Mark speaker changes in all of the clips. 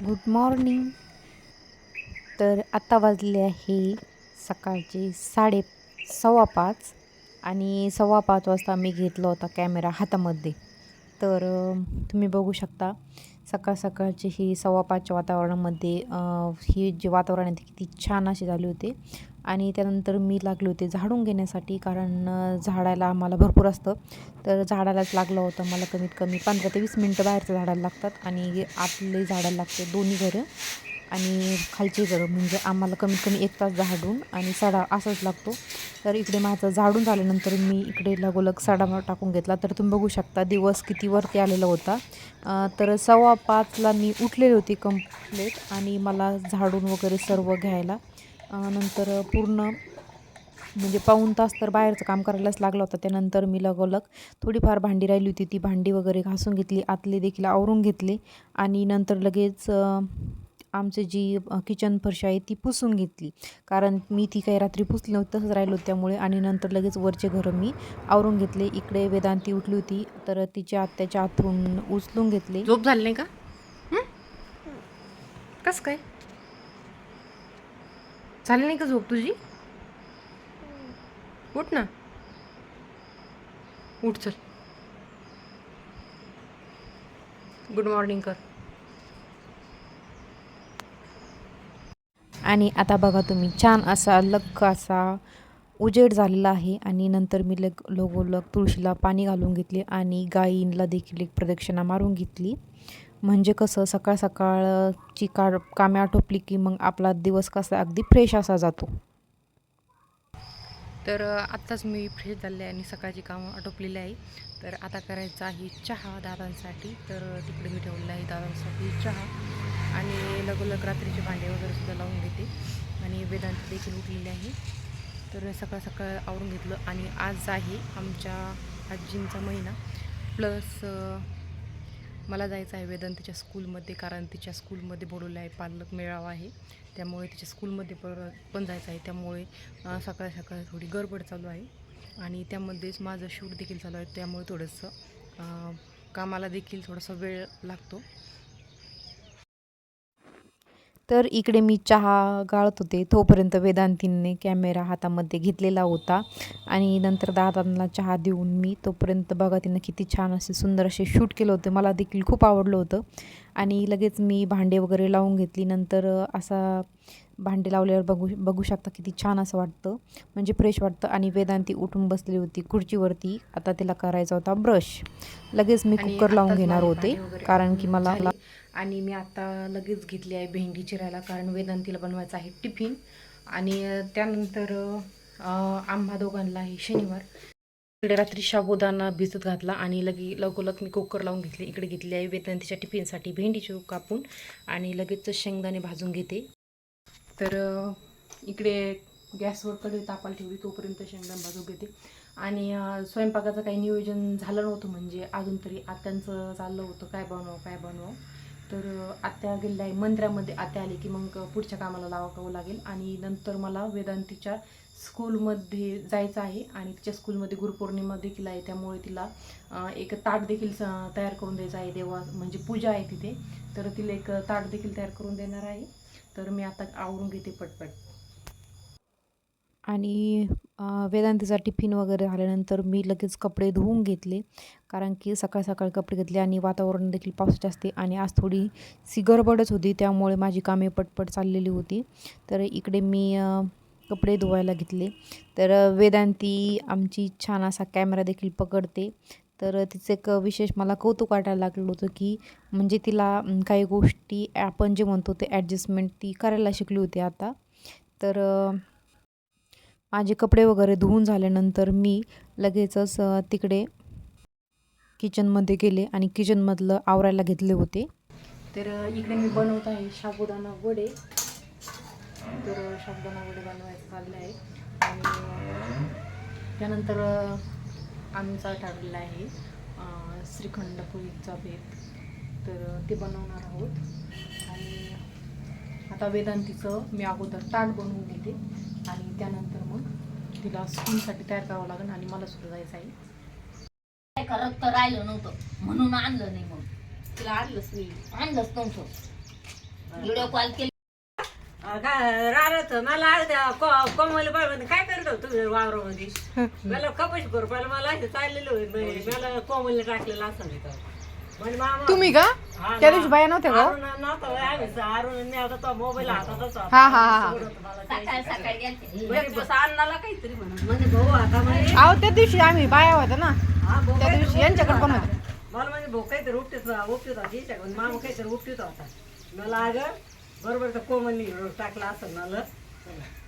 Speaker 1: Good morning तर आत्ता वाजले आहे सकाळचे साडे सव्वा पाच आणि सव्वा पाच वाजता मी घेतला होता कॅमेरा हातामध्ये. तर तुम्ही बघू शकता सकाळ सकाळची ही सव्वा पाचच्या वातावरणामध्ये ही जे वातावरण आहे ते किती छान असे झाले होते. आणि त्यानंतर मी लागले होते झाडून घेण्यासाठी कारण झाडायला आम्हाला भरपूर असतं. तर झाडालाच लागलं होतं मला कमीत कमी पंधरा ते वीस मिनटं बाहेरचं झाडायला लागतात. आणि आतले झाडायला लागते दोन्ही घरं. आणि खालची गरम म्हणजे आम्हाला कमीत कमी एक तास झाडून आणि सडा असाच लागतो. तर इकडे माझं झाडून झाल्यानंतर मी इकडे लगोलग सडा टाकून घेतला. तर तुम्ही बघू शकता दिवस किती वरती आलेला होता. तर सव्वा पाचला मी उठलेली होती कंप्लेट आणि मला झाडून वगैरे सर्व घ्यायला. नंतर पूर्ण म्हणजे पाऊण तास तर बाहेरचं काम करायलाच लागलं होतं. त्यानंतर मी लगोलग थोडीफार भांडी राहिली होती. ती भांडी वगैरे घासून घेतली. आतले देखील आवरून घेतली. आणि नंतर लगेच आमचं जी किचन फरशी आहे ती पुसून घेतली. कारण मी ती काही रात्री पुसली नव्हती तसंच राहिलो होतं त्यामुळे आणि नंतर लगेच वरचे घरं मी आवरून घेतले. इकडे वेदांती उठली होती तर तिच्या आत्याच्या आतून उचलून घेतले.
Speaker 2: झोप झाली नाही का? कस काय? झाली नाही का झोप तुझी? उठ ना. उठ चल. गुड मॉर्निंग कर.
Speaker 1: आणि आता बघा तुम्ही छान असा लख असा उजेड झालेला आहे आणि नंतर मी लग लगोलग तुळशीला पाणी घालून घेतले आणि गायींला देखील एक प्रदक्षिणा मारून घेतली. म्हणजे कसं सकाळ सकाळची का कामे आटोपली की मग आपला दिवस कसा अगदी फ्रेश असा जातो.
Speaker 2: तर आत्ताच मी फ्रेश झाले आणि सकाळची कामं आटोपलेली आहे. तर आता करायचं आहे चहा दादांसाठी. तर तिकडे मी ठेवलेला आहे दादांसाठी चहा. आणि लगोलग रात्रीचे भांडे वगैरे सुद्धा लावून घेते. आणि वेदांत देखील उठलेले आहे. तर सकाळ सकाळ आवरून घेतलं आणि आज आहे आमच्या आजींचा महिना. प्लस मला जायचं आहे वेदांतीच्या स्कूलमध्ये कारण तिच्या स्कूलमध्ये बोलवलं आहे पालक मेळावा आहे. त्यामुळे तिच्या स्कूलमध्ये पर पण जायचं आहे. त्यामुळे सकाळ सकाळ थोडी गडबड चालू आहे. आणि त्यामध्येच माझं शूट देखील चालू आहे. त्यामुळे थोडंसं कामाला देखील थोडासा वेळ लागतो.
Speaker 1: तर इकडे मी चहा गाळत होते. तोपर्यंत वेदांतींनी कॅमेरा हातामध्ये घेतलेला होता. आणि नंतर दादांना चहा देऊन मी तोपर्यंत बघा तिनं किती छान असे सुंदर असे शूट केलं होतं. मला देखील खूप आवडलं होतं. आणि लगेच मी भांडे वगैरे लावून घेतली. नंतर असा भांडे लावल्यावर बघू बघू शकता किती छान असं वाटतं. म्हणजे फ्रेश वाटतं. आणि वेदांती उठून बसलेली होती खुर्चीवरती. आता तिला करायचा होता ब्रश लगेच मी कुकर लावून घेणार होते. कारण की मला.
Speaker 2: आणि मी आता लगेच घेतली आहे भेंडी चिरायला कारण वेदांतीला बनवायचं आहे टिफिन. आणि त्यानंतर आंबा दोघांना आहे शनिवार. इकडे रात्री शाबुदाना भिजत घातला आणि लगे लगोलग मी कुकर लावून घेतले. इकडे घेतली आहे वेदांतीच्या टिफिनसाठी भेंडी कापून आणि लगेच शेंगदाणे भाजून घेते. तर इकडे गॅसवर कडे तापायला ठेवली तोपर्यंत शेंगदाणे भाजून घेते. आणि स्वयंपाकाचं काही नियोजन झालं नव्हतं म्हणजे अजून तरी आत्यांचं चाललं होतं काय बनवावं काय बनवावं. तर आत्या गेलेल्या आहे मंदिरामध्ये आत्या आली की मग पुढच्या कामाला लावावं लागेल. आणि नंतर मला वेदांतीच्या स्कूलमध्ये जायचं आहे आणि तिच्या स्कूलमध्ये गुरुपौर्णिमा देखील आहे. त्यामुळे तिला एक ताट देखील स- तयार करून द्यायचं आहे. देवा म्हणजे पूजा आहे तिथे. तर तिला एक ताट देखील तयार करून देणार आहे. तर मी आता आवरून घेते पटपट.
Speaker 1: आणि वेदांतीचा टिफिन वगैरे झाल्यानंतर मी लगेच कपडे धुवून घेतले. कारण की सकाळ सकाळी कपडे घेतले आणि वातावरण देखील पावसाचे असते आणि आज थोडी सिगरबडच होती त्यामुळे माझी कामे पटपट चाललेली होती. तर इकडे मी कपडे धुवायला घेतले. तर वेदांती आमची छान असा कॅमेरा देखील पकडते. तर तिचं एक विशेष मला कौतुक वाटायला लागलं होतं की म्हणजे तिला काही गोष्टी आपण जे म्हणतो ते ॲडजस्टमेंट ती करायला शिकली होती आता. तर माझे कपडे वगैरे धुवून झाल्यानंतर मी लगेचच तिकडे किचनमध्ये गेले आणि किचनमधलं आवरायला घेतले होते.
Speaker 2: तर इकडे मी बनवत आहे साबुदाणा वडे. तर शाबुदाना साबुदाणा वडे बनवायचं चाललं आहे. आणि त्यानंतर आमचा ठरलेला आहे श्रीखंड पुरीचा बेत तर ते बनवणार आहोत. आणि आता वेदांतीचं मी अगोदर ताट बनवून घेते. तिला स्कूलसाठी तयार करावं लागेल आणि मला सुद्धा जायचं आहे.
Speaker 3: काय करत तर राहिलं नव्हतं. म्हणून आणलं नाही मग.
Speaker 2: तिला आणलंच मी
Speaker 3: आणलंच नव्हतं. Video call. केली
Speaker 4: राहत मला त्या को- कोमल काय करत होतो तुम्ही वावरामध्ये? मला कपश करू मला असे चाललेलं होईल मला कोमलने टाकलेलं असं नाही
Speaker 2: तुम्ही का
Speaker 4: हा
Speaker 2: त्या. दिवशी बाया नव्हत्या का. हा, हा, हा.
Speaker 3: गेलते
Speaker 4: म्हणजे म्हणजे भाऊ आता म्हणजे
Speaker 2: अहो त्या दिवशी आम्ही बाया होत्या ना
Speaker 4: हा,
Speaker 2: त्या दिवशी यांच्याकडे पण होत्या.
Speaker 4: होता. मला म्हणजे भाऊ काहीतरी उपटीत उपटीत होता हिच्याकडून मामा काहीतरी उपटीत होता मला अगं बरोबर तर कोमलनी टाकला असं मला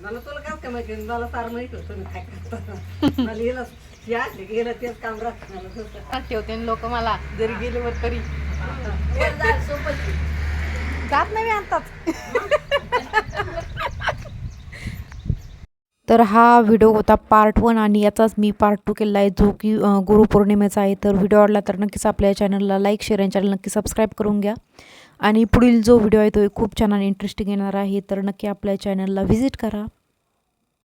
Speaker 4: मला तुला काय काय माहिती? मला फार माहीत होतं तुम्ही काय करता मला गेलं हे असले की गेलं तेच काम राहत मला.
Speaker 2: ठेवते लोक मला जरी गेले वर तरी.
Speaker 4: वर.
Speaker 2: जात नाही मी आताच.
Speaker 1: तर हा व्हिडिओ होता पार्ट वन आणि याचाच मी पार्ट टू केलेला आहे जो की अ, गुरुपौर्णिमेचा आहे. तर व्हिडिओ आवडला तर नक्कीच आपल्या चॅनलला लाईक शेअर आणि चॅनल नक्की सबस्क्राईब करून घ्या. आणि पुढील जो व्हिडिओ आहे तो खूप छान आणि इंटरेस्टिंग येणार आहे. तर नक्की आपल्या चॅनलला व्हिजिट करा.